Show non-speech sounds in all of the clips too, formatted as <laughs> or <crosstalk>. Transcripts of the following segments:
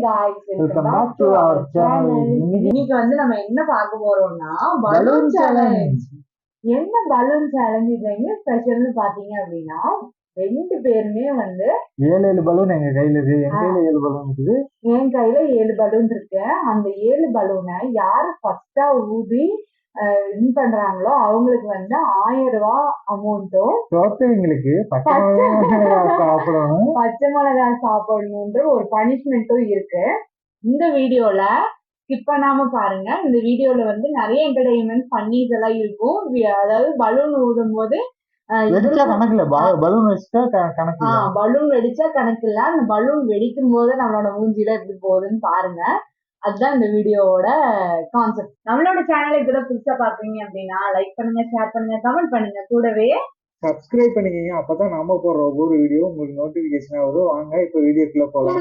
guys, Welcome back to our channel. இன்னைக்கு- இன்னைக்கு வந்து நம்ம என்ன பார்க்க போறோம்னா பலூன். சேலஞ்ச் என்ன பலூன் சேலஞ்ச் இதுல என்ன ஸ்பெஷல்னு பாத்தீங்க அப்படின்னா ரெண்டு பேருமே வந்து ஏழு ஏழு பலூன் எங்க கையில இருக்கு. என் கையில ஏழு பலூன் இருக்குது. என் கையில ஏழு பலூன் இருக்கு. அந்த ஏழு பலூனை யாரு ஃபர்ஸ்டா ஊதி வின் பண்றாங்களோ அவங்களுக்கு வந்து ஆயிரம் ரூபாய் அமௌண்ட்டும் தோத்தவங்களுக்கு பச்சை மிளகாய் சாப்பிடணும். பச்சை மிளகாய் சாப்பிடணுன்ற ஒரு பனிஷ்மெண்ட்டும் இருக்கு. இந்த வீடியோல ஸ்கிப் பண்ணாம பாருங்க. இந்த வீடியோல வந்து நிறைய என்டர்டைன்மெண்ட் ஃபன்னிஸ் எல்லாம் இருக்கும். அதாவது பலூன் ஊதும் போது கணக்குல பலூன் கணக்கு. பலூன் வெடிச்சா கணக்கு இல்ல. அந்த பலூன் வெடிக்கும் போது நம்மளோட மூஞ்சில எப்படி போகுதுன்னு பாருங்க. அதுதான் இந்த வீடியோவோட கான்செப்ட் நம்மளோட சேனலை இப்பதான் புதுசா பாக்குறீங்க அப்படின்னா லைக் பண்ணுங்க ஷேர் பண்ணுங்க கமெண்ட் பண்ணுங்க. கூடவே சப்ஸ்கிரைப் பண்ணிக்கங்க. அப்பதான் நாம போடுற ஒவ்வொரு வீடியோ உங்களுக்கு நோட்டிபிகேஷன் வரும் வாங்க இப்ப வீடியோக்குள்ள போலாம்.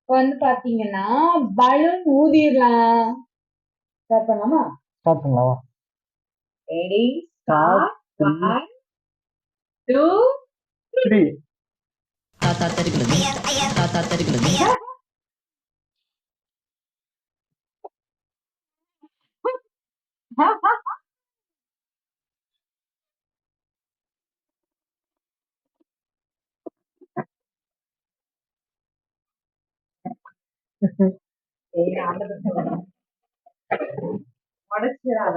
இப்ப வந்து பாத்தீங்கன்னா பலூன் ஊதிடலாம் ஸ்டார்ட் பண்ணலாமா? ஸ்டார்ட் பண்ணலாமா? Ready Start. டூ த்ரீ தாத்தா தாத்தா. உடைச்சிடாத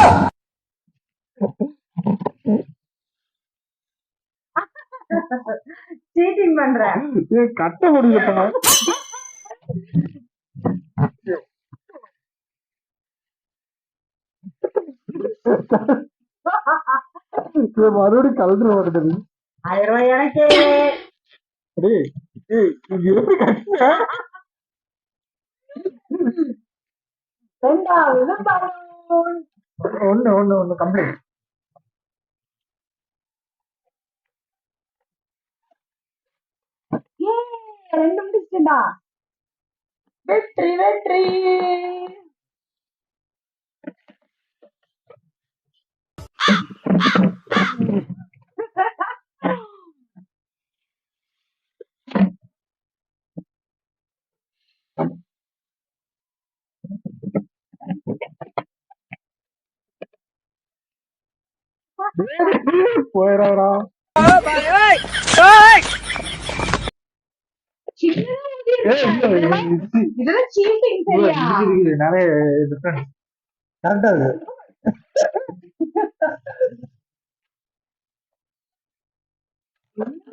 கட்ட முடியலப்பா. ஏய், நான் ஒண்ணு முடிச்சிட்டேன், ஒண்ணு முடிச்சிட்டேன். ஏய், சின்ன விடக்கூடாது. இல்ல இல்ல இல்ல பாரு, இங்க பாரு, உன் பெருசா ஆகுது. Cheating பண்ற. ஏய், கட்ட முடியலப்பா ஏய், மறுபடியும் கலந்துட மாட்டேது ஆயிரம் ரூபாய் எனக்கு எப்படி கட்டுற ரெண்டாவது பலூன் ஒண்ணு ஒண்ணு ஒண்ணு கம்ப்ளைண்ட் ரெண்டு முடிச்சுடா வெற்றி வெற்றி போயிடாடா சின்னதா ஏய், இல்ல, இதெல்லாம் இது- இதெல்லாம் cheating இல்ல, சரியா இருக்குது, இருக்குது. நிறைய டிஃபரன்ஸ் கரெக்டா இருக்கு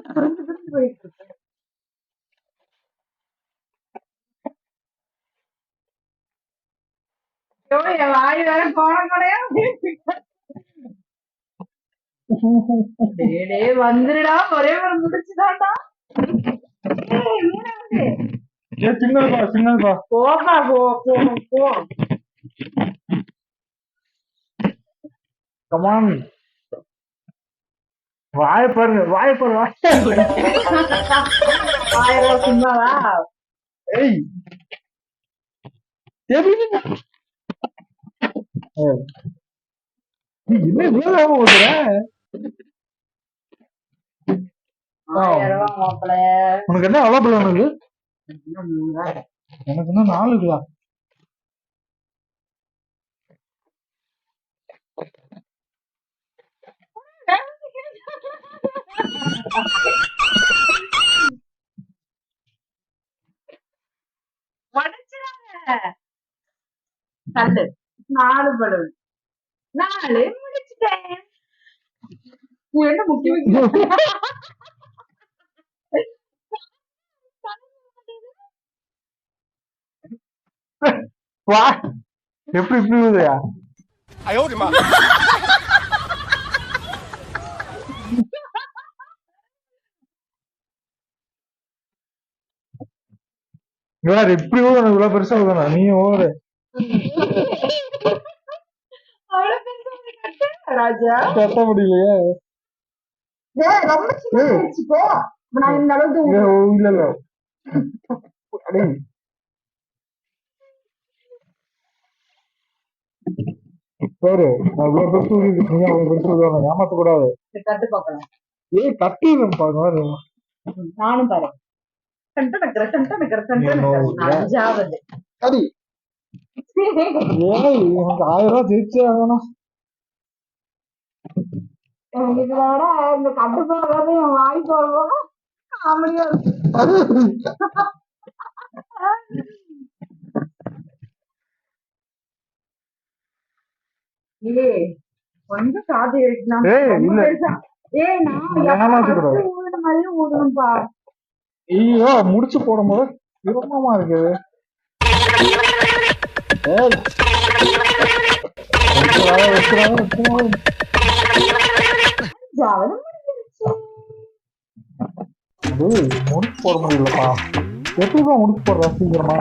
புரிஞ்சு புரிஞ்சு போயிட்டு இருக்கு ஐயோ, என் வாய் வேற கோண கொடையா வந்துடுடா ஒரே ஒரு முடிச்சுதான்டா. ஏ சின்னதுப்பா சின்னதுப்பா போப்பா போ போ போ கமான் வாய பாருங்க வாய பாரு சும்மாவா ஏய் என்ன இவ்வளவு வேகமா உனக்கு என்ன எவ்வளவு பிள்ளை உனக்கு? எனக்கு இன்னும் நாலு இருக்குதா நாலு பலூன் நாலு. முடிச்சுட்டேன். எப்படி இப்படியா ஐயோடிமா வேற எப்படி ஓடும் பெருசா ஓடுனா நீ ஓடு. ராஜா. கட்ட முடியலையே. ரொம்ப நான் இந்த அளவுக்கு இல்ல இல்ல பாரு நான் இவ்வளவு பெருசு விழுது நீ அவ்வளவு பெருசு விழுவாங்க ஏமாத்த கூடாது இந்த கட்டு பார்க்கலாம். ஏய் கட்டிடுறேன் பாருங்க நானும் பாரு. <laughs> ஆயிரம் ரூபாய் ஜெயிச்சே ஆகணும். விட இந்த கட்டு போடுறது என் வாய் போடுறது காமெடியா இருக்கு. கொஞ்சம் காது எடுக்கலாம் ஏய், நான் ஊதுன மாதிரியே ஊதணும்பா. ஐயோ முடிச்சு போடும்போது சிரமமா இருக்குது. ஏய். டேய், முடிச்சு போட முடியலப்பா. எப்படிப்பா முடிச்சு போடுறா? சீக்கிரமா.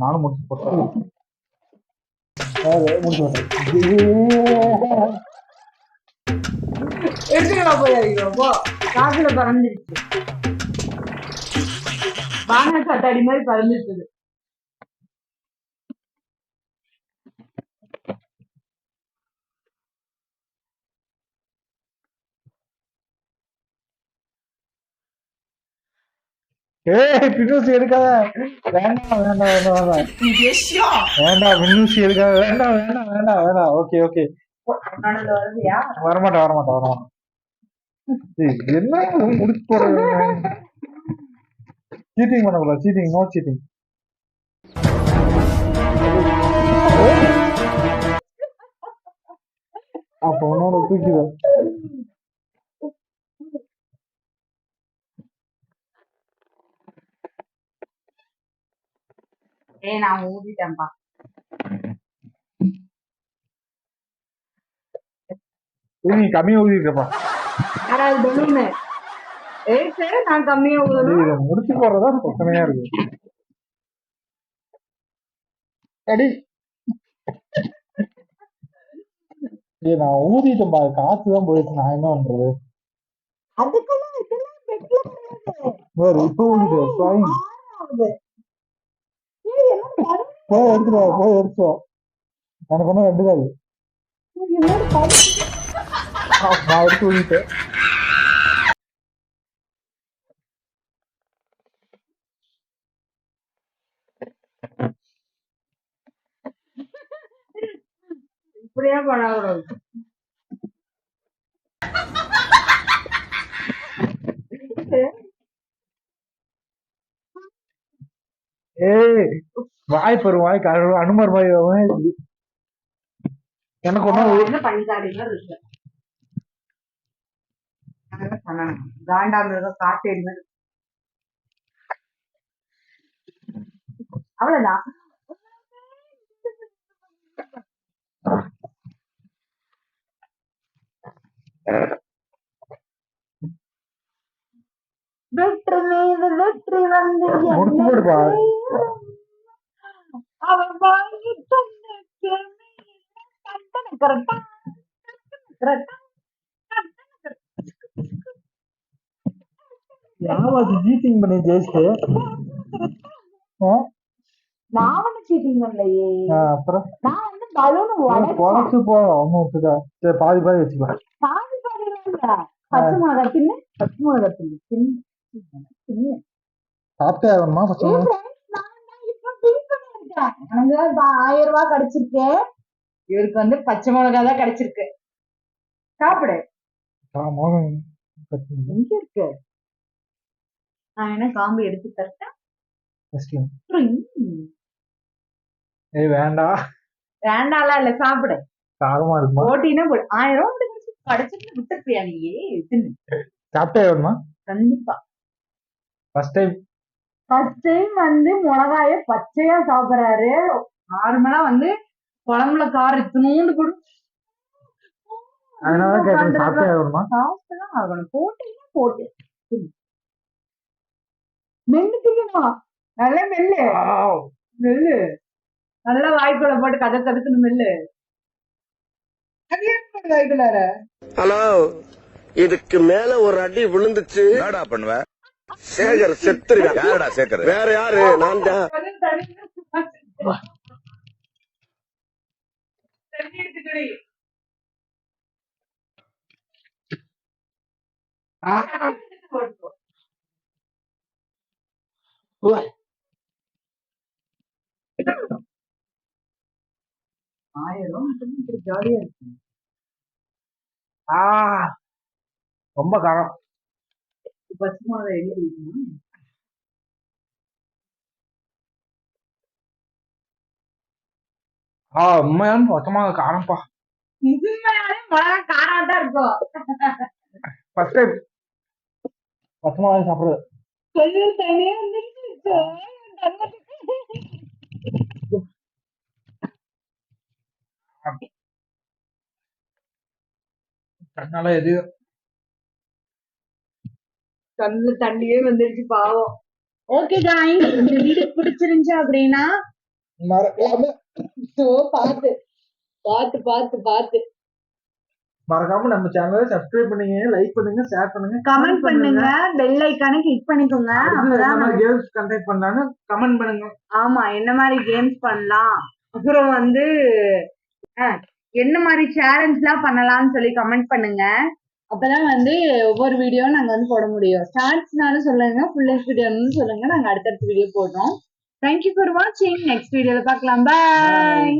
நானும் முடிச்சு போட்டேன் ஏய், முடிச்சு போட்டேன் எடுத்துக்கலாம் போய் போ. காசுல பறந்துருச்சு. வாங்க சட்டாடி மாதிரி பறந்துருக்குது. ஏய் பின்னூசி எடுக்காத. வேண்டாம் வேண்டாம் வேண்டாம் வேண்டாம். வேண்டாம் பின்னூசி எடுக்காத. வேண்டாம் வேண்டாம் வேண்டாம் வேண்டாம். Okay okay. வரமாட்டேன் வரமாட்டேன் வரமாட்டேன். என்ன முடிச்சு போறது சீட்டிங் பண்ணக்கூடாது சீட்டிங் நோ அப்போ உன்னோட தூக்கிதான் ஏய் நான் ஊதிட்டேன்ப்பா ஏய், நீ கம்மியா ஊதிருக்கப்பா யாராவது பலூனு ஏய் சரி நான் கம்மியா ஊதணும் இதை முடிச்சு போடுறதா பிரச்சனையா இருக்கு? அடி. ஏய் நான் ஊதிட்டேன்பா காசு தான் போயிடுச்சு. நான் என்ன பண்றது? அதுக்கெல்லாம் இதெல்லாம் பெட்ல இப்போ ஊதிட்டு சாய் ஆறாவது. ஏய், என்னோட பலூன் போய் எடுத்துட்டு வா போய் எடுத்துட்டு வா. எனக்கு ஒன்றும் எடுக்காது காது நான் எடுத்து ஊதிட்டேன் இப்படியே பண்ணக்கூடாது. ஏய் வாய் பெரு வாய் கரு அனுமர் வாய் அவன். எனக்கு ஒன்றும் என்ன பண்ணிக்காதீங்க இருக்கு? வெற்றி மீது வெற்றி வந்து. அவன் வாங்கி தந்த கண்டன கரெக்டா கரெக்டா யாவாது ஜீட்டிங் பண்ணி ஜெயிச்சுட்டு. ஆ? நான் வந்து சீட்டிங் பண்ணலையே. அப்புறம்? நான் வந்து பலூன் உடச்சு வச்சுக்கா சரி பாதி பாதி வச்சுக்கலாம் பாதி பாதியில இல்ல. பச்சை மிளகா தின்னு பச்சை மிளகா தின்னு தின்னு தின்னு. சாப்பிட்டே ஆகணுமா இப்ப ஆயிரம் ரூபாய் கிடைச்சிருக்கு. இவருக்கு வந்து பச்சை மிளகா தான் கிடைச்சிருக்கு. சாப்பிடு. எங்க இருக்கு? நான் என்ன காம்பு எடுத்து தரட்டா? First. ட்ரிங். ஏய் வேண்டாம் வேண்டாம்லாம் இல்ல சாப்பிடு. காரமா இருக்குமா? போட்டினா போடு. ஆயிரம் ரூபாய் கிடைச்சு கிடைச்சிட்டு விட்டுருப்பியா தின்னு சாப்பிட்டே ஆகணுமா? கண்டிப்பா. ஃபர்ஸ்ட் டைம் ஃபர்ஸ்ட் டைம் வந்து மிளகாய பச்சையா சாப்பிடுறாரு. நார்மலா வந்து குழம்புல காரம் இத்தினூண்டு போட்டு அதனால கேட்கறேன் சாப்பிட்டே ஆகணுமா? சாப்பிட்டுதான் ஆகணும். போட்டீங்கன்னா போட்டு மென்னு திங்கணும்? நல்லா மெல்லு. மெல்லு. நல்லா வாய்க்குள்ள போட்டு கதை கதுக்குன்னு மெல்லு. வாய்க்குள்ளார. ஹலோ இதுக்கு மேல ஒரு அடி விழுந்துச்சு. என்னடா பண்ணுவ? சேகர் செத்துருவேன் யாரடா சேர்க்கறது வேற யாரு? நான் தான். ஆயிரம் ஜாலியா இருக்கு ஆ ரொம்ப காரம். பச்சை மிளகாய் எழுதி வைக்கணும்? ஆ உண்மையான மொத்தமாக காரம்ப்பா உண்மையாலே மிளகா காரம் தான் இருக்கும். ஃபர்ஸ்ட் டைம் மிளகாய் சாப்பிடுறது சொல்லு தனியா வந்துருச்சு அதனால எது கண்ணுல தண்ணியே வந்துருச்சு பாவம். ஓகே காய்ஸ் இந்த வீடியோ பிடிச்சிருந்துச்சு அப்படின்னா மறக்காம ஓ பாத்து. பாத்து பாத்து பாத்து. மறக்காம நம்ம சேனலை சப்ஸ்கிரைப் பண்ணுங்க லைக் பண்ணுங்க ஷேர் பண்ணுங்க கமெண்ட் பண்ணுங்க. பெல் ஐக்கானை கிளிக் பண்ணிக்கோங்க. அப்பதான் நம்ம- கேம்ஸ் கண்டக்ட் பண்ணலான்னு கமெண்ட் பண்ணுங்க. ஆமா என்ன மாதிரி கேம்ஸ் பண்ணலாம்? அப்புறம் வந்து என்ன மாதிரி சேலஞ்ச்லாம் பண்ணலாம்னு சொல்லி கமெண்ட் பண்ணுங்க. அப்பதான் வந்து ஒவ்வொரு வீடியோ நாங்க வந்து போட முடியும். ஷார்ட்ஸ்னாலும் சொல்லுங்க ஃபுல் லென்த் வீடியோன்னு சொல்லுங்க. நாங்க அடுத்தடுத்த வீடியோ போடுறோம். தேங்க்யூ ஃபார் வாட்சிங் நெக்ஸ்ட் வீடியோல பார்க்கலாம். பாய்